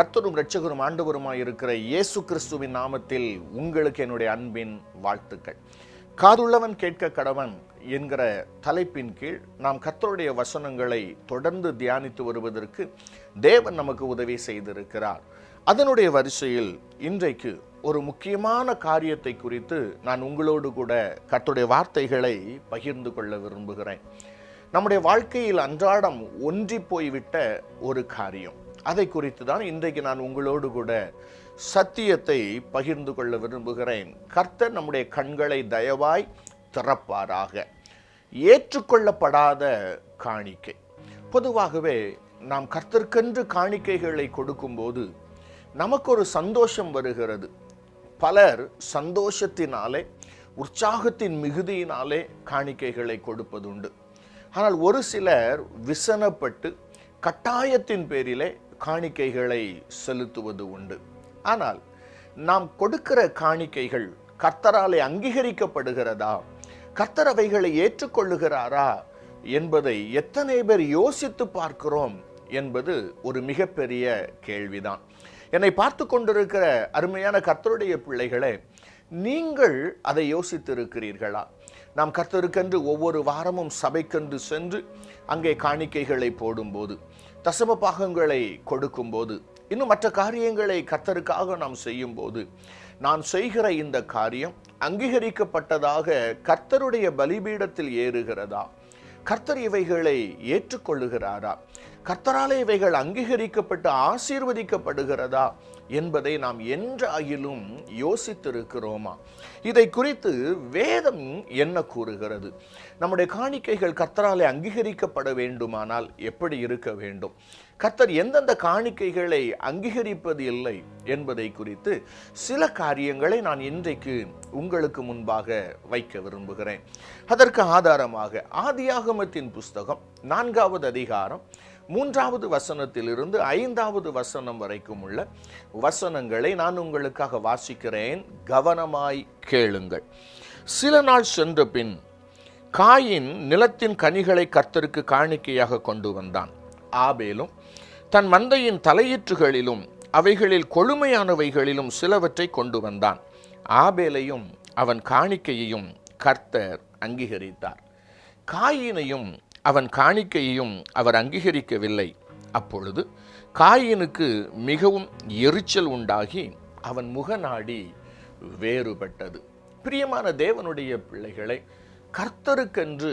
கர்த்தரும் ரட்சகரும் ஆண்டவருமாய் இருக்கிற இயேசு கிறிஸ்துவின் நாமத்தில் உங்களுக்கு என்னுடைய அன்பின் வாழ்த்துக்கள். காதுள்ளவன் கேட்க கடவன் என்கிற தலைப்பின் கீழ் நாம் கர்த்தருடைய வசனங்களை தொடர்ந்து தியானித்து வருவதற்கு தேவன் நமக்கு உதவி செய்திருக்கிறார். அதனுடைய வரிசையில் இன்றைக்கு ஒரு முக்கியமான காரியத்தை குறித்து நான் உங்களோடு கூட கர்த்தருடைய வார்த்தைகளை பகிர்ந்து கொள்ள விரும்புகிறேன். நம்முடைய வாழ்க்கையில் அன்றாடம் ஒன்றி போய்விட்ட ஒரு காரியம். அதை குறித்து தான் இன்றைக்கு நான் உங்களோடு கூட சத்தியத்தை பகிர்ந்து கொள்ள விரும்புகிறேன். கர்த்தர் நம்முடைய கண்களை தயவாய் திறப்பாராக. ஏற்றுக்கொள்ளப்படாத காணிக்கை. பொதுவாகவே நாம் கர்த்தர்க்கென்று காணிக்கைகளை கொடுக்கும்போது நமக்கு ஒரு சந்தோஷம் வருகிறது. பலர் சந்தோஷத்தினாலே உற்சாகத்தின் மிகுதியினாலே காணிக்கைகளை கொடுப்பதுண்டு. ஆனால் ஒரு சிலர் விசனப்பட்டு கட்டாயத்தின் பேரிலே காணிக்கைகளை செலுத்துவது உண்டு. ஆனால் நாம் கொடுக்கிற காணிக்கைகள் கர்த்தராலே அங்கீகரிக்கப்படுகிறதா? கர்த்தர் அவைகளை ஏற்றுக்கொள்ளுகிறாரா? என்பதை எத்தனை பேர் யோசித்து பார்க்கிறோம் என்பது ஒரு மிகப்பெரிய கேள்விதான். என்னை பார்த்து கொண்டிருக்கிற அருமையான கர்த்தருடைய பிள்ளைகளே நீங்கள் அதை யோசித்திருக்கிறீர்களா? நாம் கர்த்தருக்கென்று ஒவ்வொரு வாரமும் சபைக்கென்று சென்று அங்கே காணிக்கைகளை போடும்போது தசம பாகங்களை கொடுக்கும்போது இன்னும் மற்ற காரியங்களை கர்த்தருக்காக நாம் செய்யும்போது நான் செய்கிற இந்த காரியம் அங்கீகரிக்கப்பட்டதாக கர்த்தருடைய பலிபீடத்தில் ஏறுகிறதா? கர்த்தர் இவைகளை ஏற்றுக்கொள்ளுகிறாரா? கர்த்தராலே இவைகள் அங்கீகரிக்கப்பட்டு ஆசீர்வதிக்கப்படுகிறதா? என்பதை நாம் என்றாயிலும் யோசித்திருக்கிறோமா? இதை குறித்து வேதம் என்ன கூறுகிறது? நம்முடைய காணிக்கைகள் கர்த்தராலே அங்கீகரிக்கப்பட வேண்டுமானால் எப்படி இருக்க வேண்டும்? கர்த்தர் எந்தெந்த காணிக்கைகளை அங்கீகரிப்பது இல்லை என்பதை குறித்து சில காரியங்களை நான் இன்றைக்கு உங்களுக்கு முன்பாக வைக்க விரும்புகிறேன். அதற்கு ஆதாரமாக ஆதியாகமத்தின் புஸ்தகம் நான்காவது அதிகாரம் மூன்றாவது வசனத்திலிருந்து ஐந்தாவது வசனம் வரைக்கும் உள்ள வசனங்களை நான் உங்களுக்காக வாசிக்கிறேன். கவனமாய் கேளுங்கள். சில நாள் சென்ற பின் காயின் நிலத்தின் கனிகளை கர்த்தருக்கு காணிக்கையாக கொண்டு வந்தான். ஆபேலும் தன் மந்தையின் தலையீற்றுகளிலும் அவைகளில் கொழுமையானவைகளிலும் சிலவற்றை கொண்டு வந்தான். ஆபேலையும் அவன் காணிக்கையையும் கர்த்தர் அங்கீகரித்தார். காயினையும் அவன் காணிக்கையையும் அவர் அங்கீகரிக்கவில்லை. அப்பொழுது காயினுக்கு மிகவும் எரிச்சல் உண்டாகி அவன் முகநாடி வேறுபட்டது. பிரியமான தேவனுடைய பிள்ளைகளை கர்த்தருக்கென்று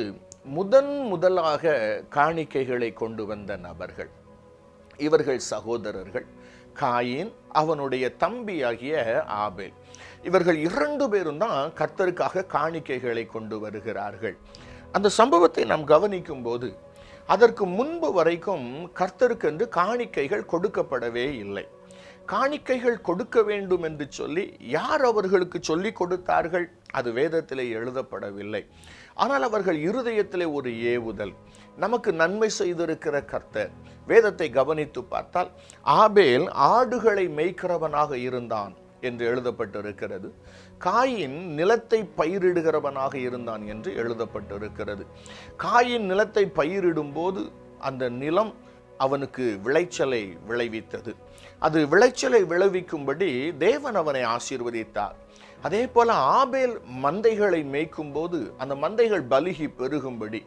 முதன் முதலாக காணிக்கைகளை கொண்டு வந்த நபர்கள் இவர்கள் சகோதரர்கள் காயின் அவனுடைய தம்பியாகிய ஆபேல். இவர்கள் இரண்டு பேரும் தான் கர்த்தருக்காக காணிக்கைகளை கொண்டு வருகிறார்கள். அந்த சம்பவத்தை நாம் கவனிக்கும் போது அதற்கு முன்பு வரைக்கும் கர்த்தருக்கென்று காணிக்கைகள் கொடுக்கப்படவே இல்லை. காணிக்கைகள் கொடுக்க வேண்டும் என்று சொல்லி யார் அவர்களுக்கு சொல்லி கொடுத்தார்கள்? அது வேதத்திலே எழுதப்படவில்லை. ஆனால் அவர்கள் இருதயத்திலே ஒரு ஏவுதல். நமக்கு நன்மை செய்திருக்கிற கர்த்தர். வேதத்தை கவனித்து பார்த்தால் ஆபேல் ஆடுகளை மேய்க்கிறவனாக இருந்தான். என்று எழுதப்பட்டிருக்கிறது. காயின் நிலத்தை பயிரிடுகிறவனாக இருந்தான் என்று எழுதப்பட்டிருக்கிறது. காயின் நிலத்தை பயிரிடும் போது அந்த நிலம் அவனுக்கு விளைச்சலை விளைவித்தது. அது விளைச்சலை விளைவிக்கும்படி தேவன் அவனை ஆசீர்வதித்தார். அதே போல ஆபேல் மந்தைகளை மேய்க்கும் போது அந்த மந்தைகள் பலுகி பெருகும்படி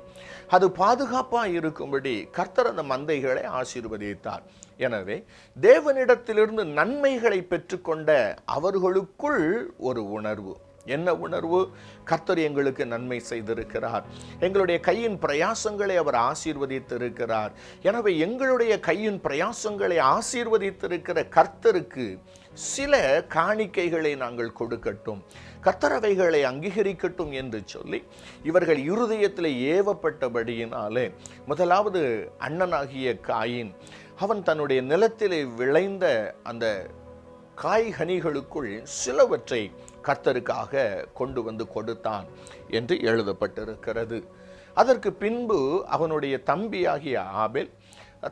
அது பாதுகாப்பாக இருக்கும்படி கர்த்தர் அந்த மந்தைகளை ஆசீர்வதித்தார். எனவே தேவனிடத்திலிருந்து நன்மைகளை பெற்றுக்கொண்ட அவர்களுக்குள் ஒரு உணர்வு. என்ன உணர்வு? கர்த்தர் எங்களுக்கு நன்மை செய்திருக்கிறார். எங்களுடைய கையின் பிரயாசங்களை அவர் ஆசீர்வதித்திருக்கிறார். எனவே எங்களுடைய கையின் பிரயாசங்களை ஆசீர்வதித்திருக்கிற கர்த்தருக்கு சில காணிக்கைகளை நாங்கள் கொடுக்கட்டும். கத்தரவைகளை அங்கீகரிக்கட்டும் என்று சொல்லி இவர்கள் இருதயத்தில் ஏவப்பட்டபடியினாலே முதலாவது அண்ணனாகிய காயின் அவன் தன்னுடைய நிலத்திலே விளைந்த அந்த காய்கனிகளுக்குள் சிலவற்றை கர்த்தருக்காக கொண்டு வந்து கொடுத்தான் என்று எழுதப்பட்டிருக்கிறது. அதற்கு பின்பு அவனுடைய தம்பியாகிய ஆபேல்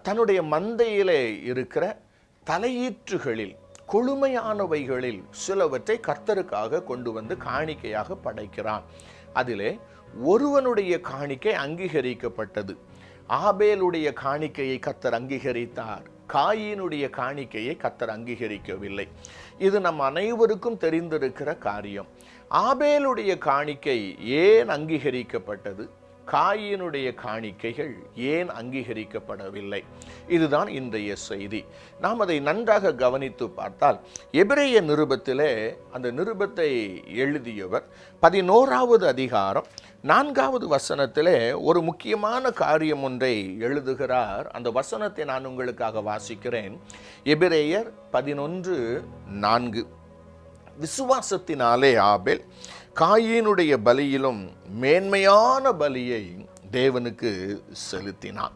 தன்னுடைய மந்தையிலே இருக்கிற தலையீற்றுகளில் கொழுமையானவைகளில் சிலவற்றை கர்த்தருக்காக கொண்டு வந்து காணிக்கையாக படைக்கிறான். அதிலே ஒருவனுடைய காணிக்கை அங்கீகரிக்கப்பட்டது. ஆபேலுடைய காணிக்கையை கத்தர் அங்கீகரித்தார். காயினுடைய காணிக்கையை கத்தர் அங்கீகரிக்கவில்லை. இது நம் அனைவருக்கும் தெரிந்திருக்கிற காரியம். ஆபேலுடைய காணிக்கை ஏன் அங்கீகரிக்கப்பட்டது? காயினுடைய காணிக்கைகள் ஏன் அங்கீகரிக்கப்படவில்லை? இதுதான் இன்றைய செய்தி. நாம் அதை நன்றாக கவனித்து பார்த்தால் எபிரேய நிருபத்திலே அந்த நிருபத்தை எழுதியவர் பதினோராவது அதிகாரம் நான்காவது வசனத்திலே ஒரு முக்கியமான காரியம் ஒன்றை எழுதுகிறார். அந்த வசனத்தை நான் உங்களுக்காக வாசிக்கிறேன். எபிரேயர் பதினொன்று நான்கு. விசுவாசத்தினாலே ஆபேல் காயினுடைய பலியிலும் மேன்மையான பலியை தேவனுக்கு செலுத்தினான்.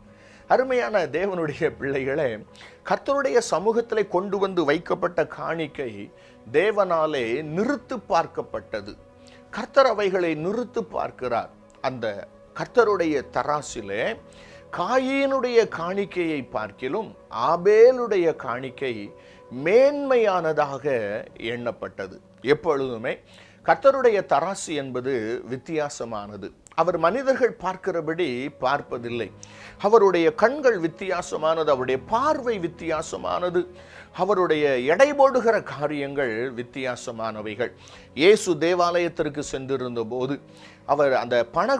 அருமையான தேவனுடைய பிள்ளைகளே கர்த்தருடைய சமூகத்தில் கொண்டு வந்து வைக்கப்பட்ட காணிக்கை தேவனாலே நிறுத்து பார்க்கப்பட்டது. கர்த்தர் அவைகளை நிறுத்து பார்க்கிறார். அந்த கர்த்தருடைய தராசிலே காயினுடைய காணிக்கையை பார்க்கிலும் ஆபேலுடைய காணிக்கை மேன்மையானதாக எண்ணப்பட்டது. எப்பொழுதுமே கத்தருடைய தராசு என்பது வித்தியாசமானது. அவர் மனிதர்கள் பார்க்கிறபடி பார்ப்பதில்லை. அவருடைய கண்கள் வித்தியாசமானது அவருடைய பார்வை வித்தியாசமானது அவருடைய எடை போடுகிற காரியங்கள் வித்தியாசமானவைகள். இயேசு தேவாலயத்திற்கு சென்றிருந்த போது அவர் அந்த பண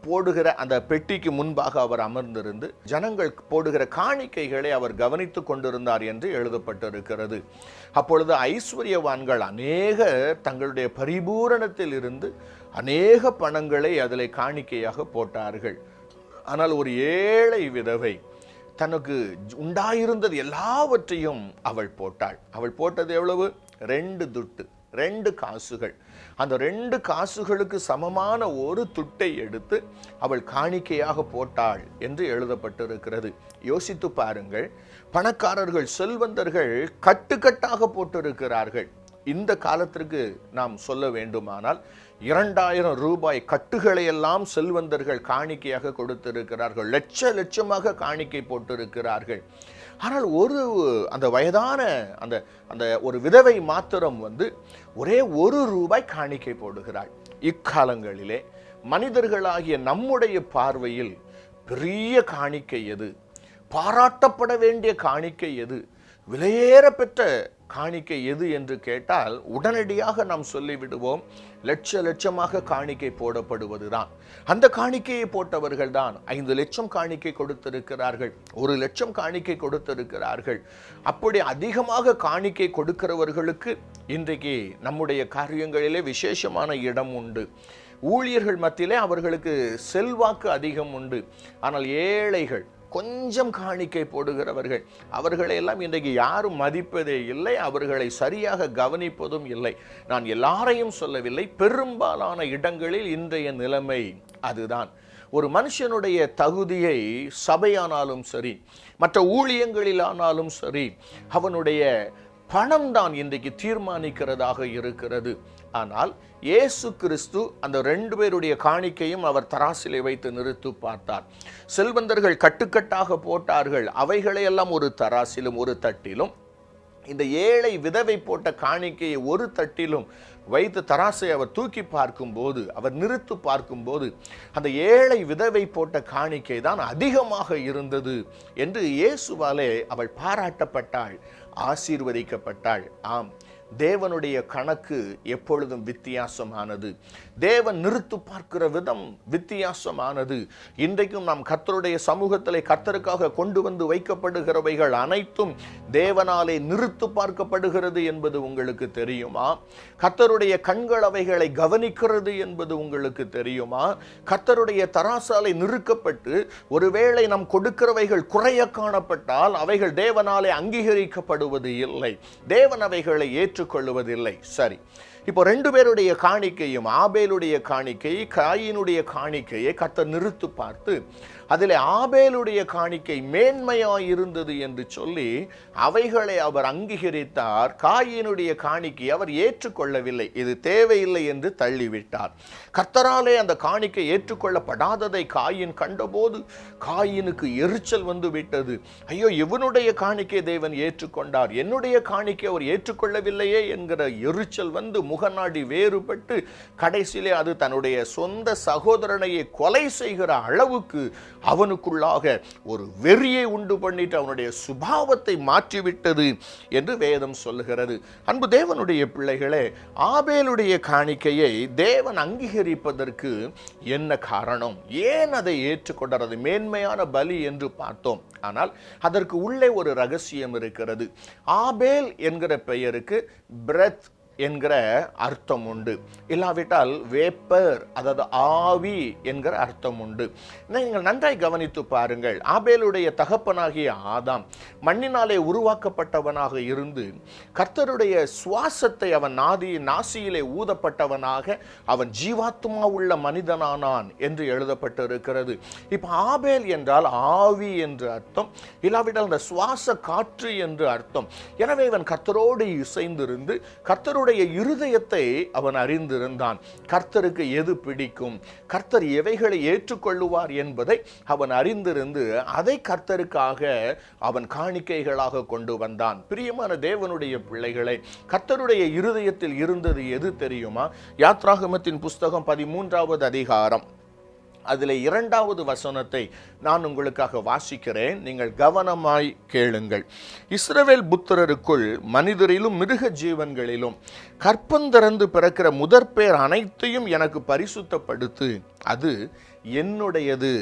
போடுகிற அந்த பெட்டிக்கு முன்பாக அவர் அமர்ந்திருந்து ஜனங்கள் போடுகிற காணிக்கைகளை அவர் கவனித்து கொண்டிருந்தார் என்று எழுதப்பட்டிருக்கிறது. அப்பொழுது ஐஸ்வர்யவான்கள் அநேக தங்களுடைய பரிபூரணத்தில் இருந்து அநேக பணங்களை அதில் காணிக்கையாக போட்டார்கள். ஆனால் ஒரு ஏழை விதவை தனக்கு உண்டாயிருந்தது எல்லாவற்றையும் அவள் போட்டாள். அவள் போட்டது எவ்வளவு? ரெண்டு துட்டு. ரெண்டு காசுகள். அந்த ரெண்டு காசுகளுக்கு சமமான ஒரு துட்டை எடுத்து அவள் காணிக்கையாக போட்டாள் என்று எழுதப்பட்டிருக்கிறது. யோசித்து பாருங்கள் பணக்காரர்கள் செல்வந்தர்கள் கட்டுக்கட்டாக போட்டிருக்கிறார்கள். இந்த காலத்திற்கு நாம் சொல்ல வேண்டுமானால் இரண்டாயிரம் ரூபாய் கட்டுகளை எல்லாம் செல்வந்தர்கள் காணிக்கையாக கொடுத்திருக்கிறார்கள். லட்ச லட்சமாக காணிக்கை போட்டிருக்கிறார்கள். ஆனால் ஒரு அந்த வயதான அந்த அந்த ஒரு விதவை மாத்திரம் வந்து ஒரே ஒரு ரூபாய் காணிக்கை போடுகிறாள். இக்காலங்களிலே மனிதர்களாகிய நம்முடைய பார்வையில் பெரிய காணிக்கை எது? பாராட்டப்பட வேண்டிய காணிக்கை எது? விலையேற பெற்ற காணிக்கை எது என்று கேட்டால் உடனடியாக நாம் சொல்லிவிடுவோம் லட்ச லட்சமாக காணிக்கை போடப்படுவதுதான். அந்த காணிக்கையை போட்டவர்கள் தான் ஐந்து லட்சம் காணிக்கை கொடுத்திருக்கிறார்கள் ஒரு லட்சம் காணிக்கை கொடுத்திருக்கிறார்கள். அப்படி அதிகமாக காணிக்கை கொடுக்கிறவர்களுக்கு இன்றைக்கு நம்முடைய காரியங்களிலே விசேஷமான இடம் உண்டு. ஊழியர்கள் மத்தியிலே அவர்களுக்கு செல்வாக்கு அதிகம் உண்டு. ஆனால் ஏழைகள் கொஞ்சம் காணிக்கை போடுகிறவர்கள். அவர்களையெல்லாம் இன்றைக்கு யாரும் மதிப்பதே இல்லை அவர்களை சரியாக கவனிப்பதும் இல்லை. நான் எல்லாரையும் சொல்லவில்லை பெரும்பாலான இடங்களில் இன்றைய நிலைமை அதுதான். ஒரு மனுஷனுடைய தகுதியை சபையானாலும் சரி மற்ற ஊழியங்களிலானாலும் சரி அவனுடைய பணம் தான் இன்றைக்கு தீர்மானிக்கிறதாக இருக்கிறது. ஆனால் இயேசு கிறிஸ்து அந்த ரெண்டு பேருடைய காணிக்கையும் அவர் தராசிலை வைத்து நிறுத்து பார்த்தார். செல்வந்தர்கள் கட்டுக்கட்டாக போட்டார்கள். அவைகளையெல்லாம் ஒரு தராசிலும் ஒரு தட்டிலும். இந்த ஏழை விதவை போட்ட காணிக்கையை ஒரு தட்டிலும் வைத்து தராசை அவர் தூக்கி பார்க்கும்போது அவர் நிறுத்து பார்க்கும்போது அந்த ஏழை விதவை போட்ட காணிக்கை தான் அதிகமாக இருந்தது என்று இயேசுவாலே அவள் பாராட்டப்பட்டாள் ஆசீர்வதிக்கப்பட்டாள். ஆம். தேவனுடைய கணக்கு எப்பொழுதும் வித்தியாசமானது. தேவன் நிறுத்து பார்க்கிற விதம் வித்தியாசமானது. இன்றைக்கும் நாம் கத்தருடைய சமூகத்தில் கத்தருக்காக கொண்டு வந்து வைக்கப்படுகிறவைகள் அனைத்தும் தேவனாலே நிறுத்து பார்க்கப்படுகிறது என்பது உங்களுக்கு தெரியுமா? கத்தருடைய கண்கள் அவைகளை கவனிக்கிறது என்பது உங்களுக்கு தெரியுமா? கத்தருடைய தராசாலை நிறுக்கப்பட்டு ஒருவேளை நாம் கொடுக்கிறவைகள் குறைய காணப்பட்டால் அவைகள் தேவனாலே அங்கீகரிக்கப்படுவது இல்லை. தேவன் அவைகளை ஏற்று ஏற்றுக்கொள்வதில்லை சரி. இப்போ ரெண்டு பேருடைய காணிக்கையும் ஆபேலுடைய காணிக்கை காயினுடைய காணிக்கையை கத்த நிறுத்து பார்த்து அதில் ஆபேலுடைய காணிக்கை மேன்மையாய் இருந்தது என்று சொல்லி அவைகளை அவர் அங்கீகரித்தார். காயினுடைய காணிக்கை அவர் ஏற்றுக்கொள்ளவில்லை. இது தேவையில்லை என்று தள்ளிவிட்டார். கர்த்தராலே அந்த காணிக்கை ஏற்றுக்கொள்ளப்படாததை காயின் கண்டபோது காயினுக்கு எரிச்சல் வந்து விட்டது ஐயோ இவனுடைய காணிக்கை தேவன் ஏற்றுக்கொண்டார். என்னுடைய காணிக்கை அவர் ஏற்றுக்கொள்ளவில்லையே என்கிற எரிச்சல் வந்து முகநாடி வேறுபட்டு கடைசியிலே அது தன்னுடைய சொந்த சகோதரனையே கொலை செய்கிற அளவுக்கு அவனுக்குள்ளாக ஒரு வெறியை உண்டு பண்ணிட்டு அவனுடைய சுபாவத்தை மாற்றிவிட்டது என்று வேதம் சொல்லுகிறது. அன்பு தேவனுடைய பிள்ளைகளே ஆபேலுடைய காணிக்கையை தேவன் அங்கீகரிப்பதற்கு என்ன காரணம்? ஏன் அதை ஏற்றுக்கொண்டது? மேன்மையான பலி என்று பார்த்தோம். ஆனால் அதற்கு உள்ளே ஒரு ரகசியம் இருக்கிறது. ஆபேல் என்கிற பெயருக்கு பிரெத் என்கிற அர்த்தம் உண்டு. இல்லாவிட்டால் வேப்பர் அதாவது ஆவி என்கிற அர்த்தம் உண்டு. நீங்கள் நன்றாய் கவனித்து பாருங்கள். ஆபேலுடைய தகப்பனாகிய ஆதாம் மண்ணினாலே உருவாக்கப்பட்டவனாக இருந்து கர்த்தருடைய சுவாசத்தை அவன் நாதி நாசியிலே ஊதப்பட்டவனாக அவன் ஜீவாத்மா உள்ள மனிதனானான் என்று எழுதப்பட்டிருக்கிறது. இப்போ ஆபேல் என்றால் ஆவி என்று அர்த்தம். இல்லாவிட்டால் அந்த சுவாச காற்று என்று அர்த்தம். எனவே இவன் கர்த்தரோடு இசைந்திருந்து கர்த்தருடைய இருதயத்தை அவன் அறிந்திருந்தான். கர்த்தருக்கு எது பிடிக்கும்? கர்த்தர் எவைகளை ஏற்றுக்கொள்ளுவார் என்பதை அவன் அறிந்திருந்து அதை கர்த்தருக்காக அவன் காணிக்கைகளாக கொண்டு வந்தான். பிரியமான தேவனுடைய பிள்ளைகளை கர்த்தருடைய இருதயத்தில் இருந்தது எது தெரியுமா? யாத்ராகமத்தின் புஸ்தகம் பதிமூன்றாவது அதிகாரம். அதில் இரண்டாவது வசனத்தை நான் உங்களுக்காக வாசிக்கிறேன். நீங்கள் கவனமாய் கேளுங்கள். இஸ்ரவேல் புத்திரருக்குள் மனிதரிலும் மிருக ஜீவன்களிலும் கற்பந்திறந்து பிறக்கிற முதற்பேர் அனைத்தையும் எனக்கு பரிசுத்தப்படுத்து அது என்னுடையது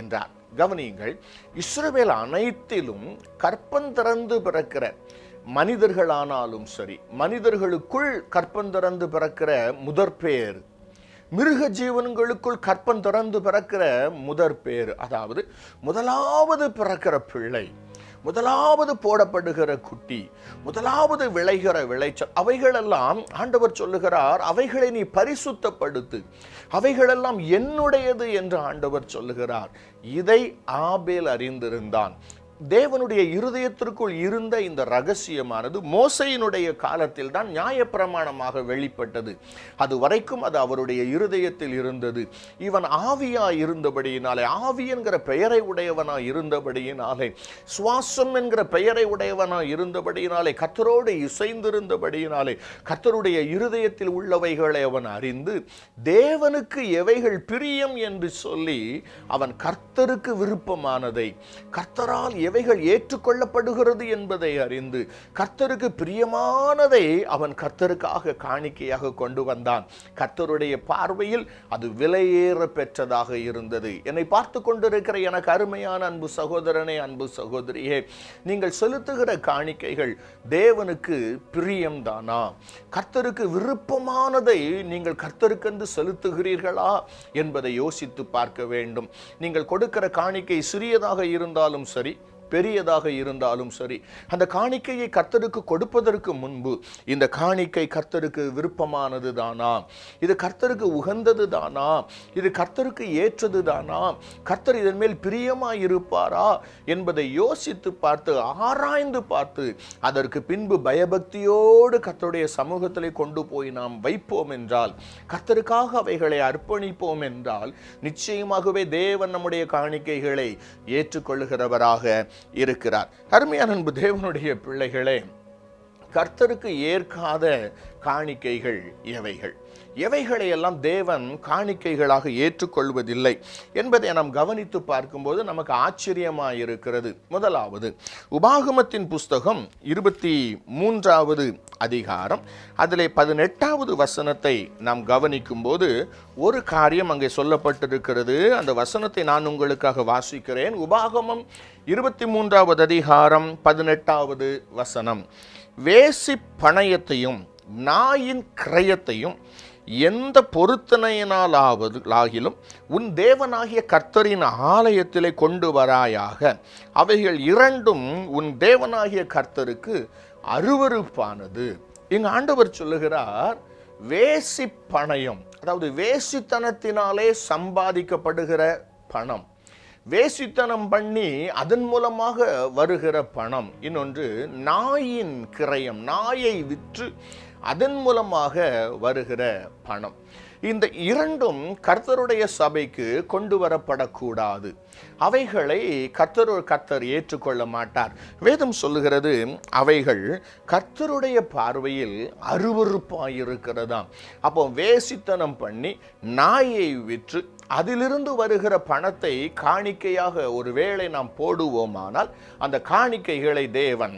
என்றார். கவனியுங்கள் இஸ்ரவேல் அனைத்திலும் கற்பந்திறந்து பிறக்கிற மனிதர்களானாலும் சரி மனிதர்களுக்குள் கற்பந்திறந்து பிறக்கிற முதற்பேர் மிருக ஜீவன்களுக்குள் கற்பன் திறந்து பிறக்கிற முதற் பேர் அதாவது முதலாவது பிறக்கிற பிள்ளை முதலாவது போடப்படுகிற குட்டி முதலாவது விளைகிற விளைச்சல் அவைகளெல்லாம் ஆண்டவர் சொல்லுகிறார் அவைகளை நீ பரிசுத்தப்படுத்து. அவைகளெல்லாம் என்னுடையது என்று ஆண்டவர் சொல்லுகிறார். இதை ஆபேல் அறிந்திருந்தான். தேவனுடைய இருதயத்திற்குள் இருந்த இந்த ரகசியமானது மோசையினுடைய காலத்தில் தான் நியாயப்பிரமாணமாக வெளிப்பட்டது. அது வரைக்கும் அது அவருடைய இருதயத்தில் இருந்தது. இவன் ஆவியா இருந்தபடியினாலே ஆவி என்கிற பெயரை உடையவனா இருந்தபடியினாலே சுவாசம் என்கிற பெயரை உடையவனா இருந்தபடியினாலே கத்தரோடு இசைந்திருந்தபடியினாலே கத்தருடைய இருதயத்தில் உள்ளவைகளை அவன் அறிந்து தேவனுக்கு எவைகள் பிரியம் என்று சொல்லி அவன் கர்த்தருக்கு விருப்பமானதை கர்த்தரால் எவைகள் ஏற்றுக்கொள்ளப்படுகிறது என்பதை அறிந்து கர்த்தருக்கு பிரியமானதை அவன் கர்த்தருக்காக காணிக்கையாக கொண்டு வந்தான். கர்த்தருடைய பார்வையில் அது விலையேற பெற்றதாக இருந்தது. என்னை பார்த்து கொண்டிருக்கிற எனக்கு அருமையான அன்பு சகோதரனே அன்பு சகோதரியே நீங்கள் செலுத்துகிற காணிக்கைகள் தேவனுக்கு பிரியம்தானா? கர்த்தருக்கு விருப்பமானதை நீங்கள் கர்த்தருக்கென்று செலுத்துகிறீர்களா என்பதை யோசித்து பார்க்க வேண்டும். நீங்கள் கொடுக்கிற காணிக்கை சிறியதாக இருந்தாலும் சரி பெரியதாக இருந்தாலும் சரி அந்த காணிக்கையை கர்த்தருக்கு கொடுப்பதற்கு முன்பு இந்த காணிக்கை கர்த்தருக்கு விருப்பமானது தானா இது கர்த்தருக்கு உகந்தது தானா இது கர்த்தருக்கு ஏற்றது தானா கர்த்தர் இதன் மேல் பிரியமாய் இருப்பாரா என்பதை யோசித்து பார்த்து ஆராய்ந்து பார்த்து அதற்கு பின்பு பயபக்தியோடு கர்த்தருடைய சமூகத்திலே கொண்டு போய் நாம் வைப்போம் என்றால் கர்த்தருக்காக அவைகளை அர்ப்பணிப்போம் என்றால் நிச்சயமாகவே தேவன் நம்முடைய காணிக்கைகளை ஏற்றுக்கொள்ளுகிறவராக இருக்கிறார். அருமையான அன்பு தேவனுடைய பிள்ளைகளே கர்த்தருக்கு ஏற்காத காணிக்கைகள் எவைகள் எவைகளையெல்லாம் தேவன் காணிக்கைகளாக ஏற்றுக்கொள்வதில்லை என்பதை நாம் கவனித்து பார்க்கும்போது நமக்கு ஆச்சரியமாக இருக்கிறது முதலாவது உபாகமத்தின் புஸ்தகம் இருபத்தி மூன்றாவது அதிகாரம் அதிலே பதினெட்டாவது வசனத்தை நாம் கவனிக்கும்போது ஒரு காரியம் அங்கே சொல்லப்பட்டிருக்கிறது. அந்த வசனத்தை நான் உங்களுக்காக வாசிக்கிறேன். உபாகமம் இருபத்தி மூன்றாவது அதிகாரம் பதினெட்டாவது வசனம் வேசி பணயத்தையும் நாயின் கிரயத்தையும் எந்த பொருத்தனையினாலாவது ஆகிலும் உன் தேவனாகிய கர்த்தரின் ஆலயத்திலே கொண்டு வராயாக. அவைகள் இரண்டும் உன் தேவனாகிய கர்த்தருக்கு அருவருப்பானது. இங்கு ஆண்டவர் சொல்லுகிறார் வேசி பணயம் அதாவது வேசித்தனத்தினாலே சம்பாதிக்கப்படுகிற பணம். வேசித்தனம் பண்ணி அதன் மூலமாக வருகிற பணம். இன்னொன்று நாயின் கிரயம் நாயை விற்று அதன் மூலமாக வருகிற பணம். இந்த இரண்டும் கர்த்தருடைய சபைக்கு கொண்டு வரப்படக்கூடாது. அவைகளை கர்த்தர் கர்த்தர் ஏற்றுக்கொள்ள மாட்டார். வேதம் சொல்லுகிறது அவைகள் கர்த்தருடைய பார்வையில் அருவருப்பாயிருக்கிறதாம். அப்போ வேசித்தனம் பண்ணி நாயை விற்று அதிலிருந்து வருகிற பணத்தை காணிக்கையாக ஒருவேளை நாம் போடுவோமானால் அந்த காணிக்கைகளை தேவன்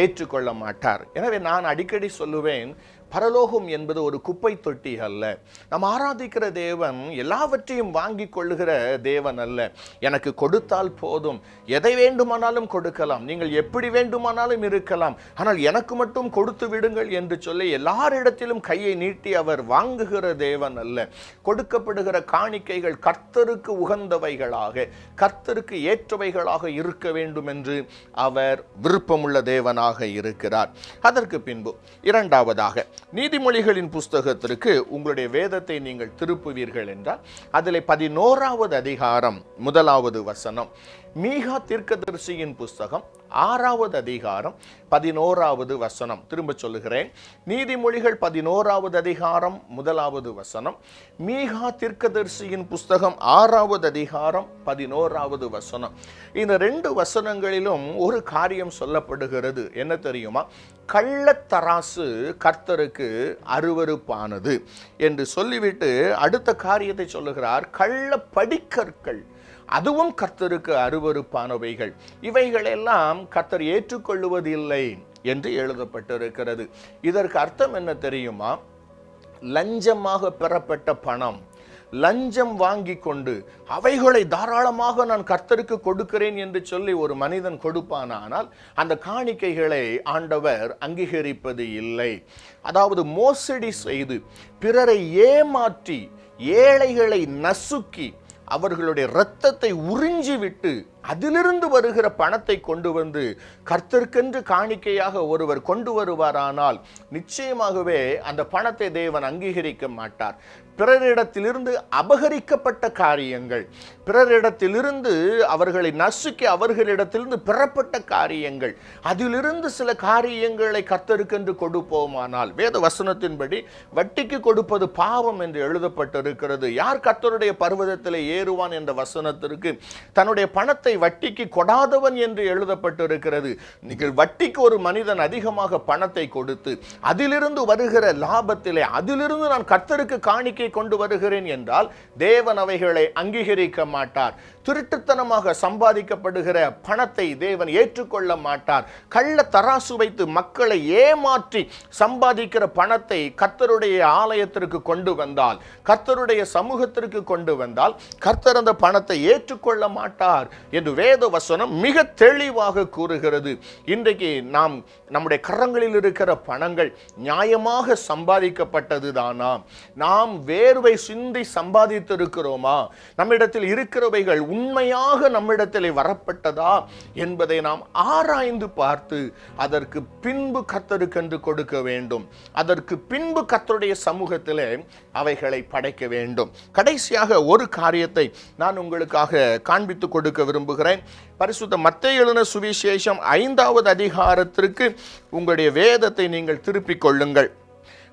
ஏற்றுக்கொள்ள மாட்டார். எனவே நான் அடிக்கடி சொல்லுவேன் பரலோகம் என்பது ஒரு குப்பை தொட்டி அல்ல. நாம் ஆராதிக்கிற தேவன் எல்லாவற்றையும் வாங்கி கொள்ளுகிற தேவன் அல்ல. எனக்கு கொடுத்தால் போதும். எதை வேண்டுமானாலும் கொடுக்கலாம். நீங்கள் எப்படி வேண்டுமானாலும் இருக்கலாம். ஆனால் எனக்கு மட்டும் கொடுத்து விடுங்கள் என்று சொல்லி எல்லாரிடத்திலும் கையை நீட்டி அவர் வாங்குகிற தேவன் அல்ல. கொடுக்கப்படுகிற காணிக்கைகள் கர்த்தருக்கு உகந்தவைகளாக கர்த்தருக்கு ஏற்றவைகளாக இருக்க வேண்டும் என்று அவர் விருப்பமுள்ள தேவனாக இருக்கிறார். அதற்கு பின்பு இரண்டாவதாக நீதிமொழிகளின் புஸ்தகத்திற்கு உங்களுடைய வேதத்தை நீங்கள் திருப்புவீர்கள் என்றால் அதில் பதினோராவது அதிகாரம் முதலாவது வசனம். மீகா தீர்க்கதரிசியின் புஸ்தகம் ஆறாவது அதிகாரம் பதினோராவது வசனம். திரும்ப சொல்லுகிறேன். நீதிமொழிகள் பதினோராவது அதிகாரம் முதலாவது வசனம். மீகா தீர்க்கதரிசியின் புஸ்தகம் ஆறாவது அதிகாரம் பதினோராவது வசனம். இந்த ரெண்டு வசனங்களிலும் ஒரு காரியம் சொல்லப்படுகிறது. என்ன தெரியுமா? கள்ளத்தராசு கர்த்தருக்கு அருவருப்பானது என்று சொல்லிவிட்டு அடுத்த காரியத்தை சொல்லுகிறார். கள்ள படிக்கற்கள் அதுவும் கர்த்தருக்கு அருவருப்பானவைகள். இவைகளெல்லாம் கர்த்தர் ஏற்றுக்கொள்ளுவதில்லை என்று எழுதப்பட்டிருக்கிறது. இதற்கு அர்த்தம் என்ன தெரியுமா? லஞ்சமாக பெறப்பட்ட பணம் லஞ்சம் வாங்கி கொண்டு அவைகளை தாராளமாக நான் கர்த்தருக்கு கொடுக்கிறேன் என்று சொல்லி ஒரு மனிதன் கொடுப்பானானால் அந்த காணிக்கைகளை ஆண்டவர் அங்கீகரிப்பது இல்லை. அதாவது மோசடி செய்து பிறரை ஏமாற்றி ஏழைகளை நசுக்கி அவர்களுடைய இரத்தத்தை உறிஞ்சி விட்டு அதிலிருந்து வருகிற பணத்தை கொண்டு வந்து கர்த்தருக்கென்று காணிக்கையாக ஒருவர் கொண்டு வருவாரானால் நிச்சயமாகவே அந்த பணத்தை தேவன் அங்கீகரிக்க மாட்டார். பிறரிடத்திலிருந்து அபகரிக்கப்பட்ட காரியங்கள் பிறரிடத்திலிருந்து அவர்களை நசுக்கி அவர்களிடத்திலிருந்து பெறப்பட்ட காரியங்கள் அதிலிருந்து சில காரியங்களை கத்தருக்கென்று கொடுப்போமானால் வேத வசனத்தின்படி வட்டிக்கு கொடுப்பது பாவம் என்று எழுதப்பட்டிருக்கிறது. யார் கத்தருடைய பர்வதத்தில் ஏறுவான் என்ற வசனத்திற்கு தன்னுடைய பணத்தை வட்டிக்கு கொடாதவன் என்று எழுதப்பட்டிருக்கிறது. நீங்கள் வட்டிக்கு ஒரு மனிதன் அதிகமாக பணத்தை கொடுத்து அதிலிருந்து வருகிற லாபத்திலே அதிலிருந்து நான் கர்த்தருக்கு காணிக்கை நம்பிக்கை கொண்டு வருகிறேன் என்றால் தேவன் அவைகளை அங்கீகரிக்க மாட்டார். திருட்டுத்தனமாக சம்பாதிக்கப்படுகிற பணத்தை தேவன் ஏற்றுக்கொள்ள மாட்டார். கள்ள தராசு வைத்து மக்களை ஏமாற்றி சம்பாதிக்கிற பணத்தை கர்த்தருடைய ஆலயத்திற்கு கொண்டு வந்தால் கர்த்தருடைய சமூகத்திற்கு கொண்டு வந்தால் கர்த்தர் அந்த பணத்தை ஏற்றுக்கொள்ள மாட்டார் என்று வேத வசனம் மிக தெளிவாக கூறுகிறது. இன்றைக்கு நாம் நம்முடைய கரங்களில் இருக்கிற பணங்கள் நியாயமாக சம்பாதிக்கப்பட்டது தானா நாம் வேர்வை சிந்தி சம்பாதித்திருக்கிறோமா? நம்மிடத்தில் இருக்கிறவைகள் உண்மையாக நம்மிடத்தில் வரப்பட்டதா என்பதை நாம் ஆராய்ந்து பார்த்து அதற்கு பின்பு கத்தருக்கென்று கொடுக்க வேண்டும். அதற்கு பின்பு கத்தருடைய சமூகத்திலே அவைகளை படைக்க வேண்டும். கடைசியாக ஒரு காரியத்தை நான் உங்களுக்காக காண்பித்து கொடுக்க விரும்புகிறேன். பரிசுத்த மத்திய எழுதின சுவிசேஷம் ஐந்தாவது அதிகாரத்திற்கு உங்களுடைய வேதத்தை நீங்கள் திருப்பிக் கொள்ளுங்கள்.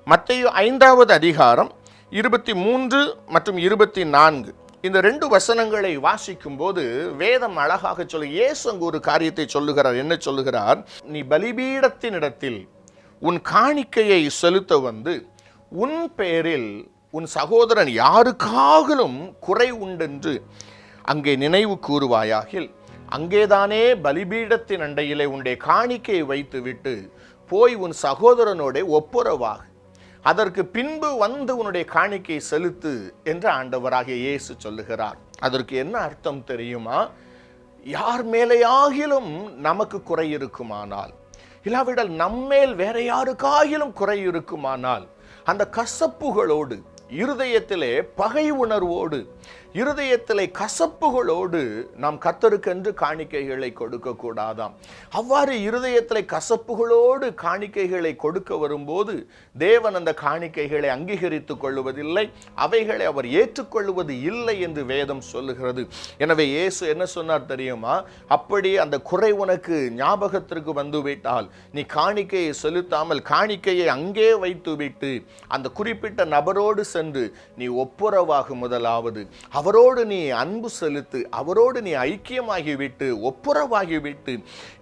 மத்திய ஐந்தாவது அதிகாரம் இருபத்தி மூன்று மற்றும் இருபத்தி நான்கு. இந்த ரெண்டு வசனங்களை வாசிக்கும் போது வேதம் அழகாக சொல்லி இயேசு அங்கு ஒரு காரியத்தை சொல்லுகிறார். என்ன சொல்லுகிறார்? நீ பலிபீடத்தினிடத்தில் உன் காணிக்கையை செலுத்த வந்து உன் பெயரில் உன் சகோதரன் யாருக்காகலும் குறை உண்டென்று அங்கே நினைவு கூறுவாயாகில் அங்கேதானே பலிபீடத்தின் அண்டையிலே உன்னுடைய காணிக்கையை வைத்துவிட்டு போய் உன் சகோதரனோட ஒப்புரவாக. அதற்கு பின்பு வந்து உன்னுடைய காணிக்கை செலுத்து என்று ஆண்டவராகிய இயேசு சொல்லுகிறார். அதற்கு என்ன அர்த்தம் தெரியுமா? யார் மேலேயாகிலும் நமக்கு குறை இருக்குமானால் இல்லாவிடல் நம்மேல் வேற யாருக்காகிலும் குறை இருக்குமானால் அந்த கசப்புகளோடு இருதயத்திலே பகை உணர்வோடு இருதயத்திலே கசப்புகளோடு நாம் கத்தருக்கென்று காணிக்கைகளை கொடுக்க கூடாதாம் அவ்வாறு இருதயத்திலே கசப்புகளோடு காணிக்கைகளை கொடுக்க வரும்போது தேவன் அந்த காணிக்கைகளை அங்கீகரித்துக் கொள்வதில்லை அவைகளை அவர் ஏற்றுக்கொள்வது இல்லை என்று வேதம் சொல்லுகிறது. எனவே இயேசு என்ன சொன்னார் தெரியுமா? அப்படி அந்த குறை உனக்கு ஞாபகத்திற்கு வந்துவிட்டால் நீ காணிக்கையை செலுத்தாமல் காணிக்கையை அங்கே வைத்துவிட்டு அந்த குறிப்பிட்ட நபரோடு சென்று நீ ஒப்புரவாகும் முதலாவது. அவரோடு நீ அன்பு செலுத்து அவரோடு நீ ஐக்கியமாகிவிட்டு ஒப்புரவாகிவிட்டு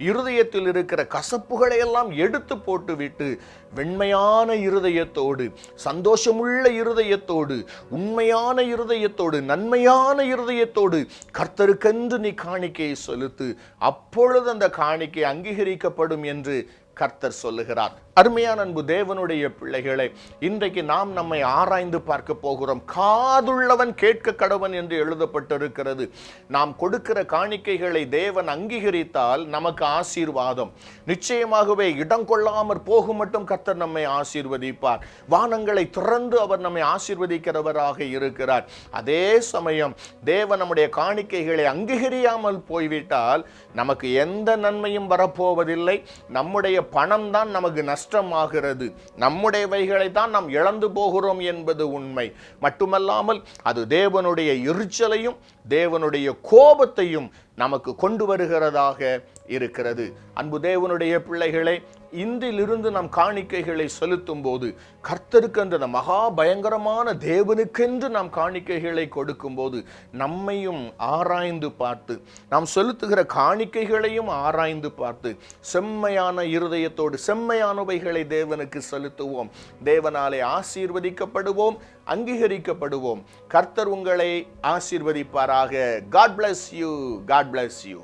இருதயத்தில் இருக்கிற கசப்புகளை எல்லாம் எடுத்து போட்டுவிட்டு வெண்மையான இருதயத்தோடு சந்தோஷமுள்ள இருதயத்தோடு உண்மையான இருதயத்தோடு நன்மையான இருதயத்தோடு கர்த்தருக்கென்று நீ காணிக்கையை செலுத்து. அப்பொழுது அந்த காணிக்கை அங்கீகரிக்கப்படும் என்று கர்த்தர் சொல்லுகிறார். அருமையான அன்பு தேவனுடைய பிள்ளைகளை இன்றைக்கு நாம் நம்மை ஆராய்ந்து பார்க்க போகிறோம். காதுள்ளவன் கேட்க கடவன் என்று எழுதப்பட்டிருக்கிறது. நாம் கொடுக்கிற காணிக்கைகளை தேவன் அங்கீகரித்தால் நமக்கு ஆசீர்வாதம். நிச்சயமாகவே இடம் கொள்ளாமற் போகும் மட்டும் கர்த்தர் நம்மை ஆசீர்வதிப்பார். வானங்களை திறந்து அவர் நம்மை ஆசீர்வதிக்கிறவராக இருக்கிறார். அதே சமயம் தேவன் நம்முடைய காணிக்கைகளை அங்கீகரியாமல் போய்விட்டால் நமக்கு எந்த நன்மையும் வரப்போவதில்லை. நம்முடைய பணம் தான் நமக்கு நஷ்டமாகிறது. நம்முடையவைகளை தான் நாம் இழந்து போகிறோம் என்பது உண்மை. மட்டுமல்லாமல் அது தேவனுடைய எரிச்சலையும் தேவனுடைய கோபத்தையும் நமக்கு கொண்டு வருகிறதாக இருக்கிறது. அன்பு தேவனுடைய பிள்ளைகளை இன்றிலிருந்து நம் காணிக்கைகளை செலுத்தும் போது கர்த்தருக்கு அந்த மகா பயங்கரமான தேவனுக்கென்று நாம் காணிக்கைகளை கொடுக்கும் போது நம்மையும் ஆராய்ந்து பார்த்து நாம் செலுத்துகிற காணிக்கைகளையும் ஆராய்ந்து பார்த்து செம்மையான இருதயத்தோடு செம்மையானவைகளை தேவனுக்கு செலுத்துவோம். தேவனாலே ஆசீர்வதிக்கப்படுவோம். அங்கீகரிக்கப்படுவோம். கர்த்தர் உங்களை ஆசீர்வதிப்பாராக. God bless you God bless you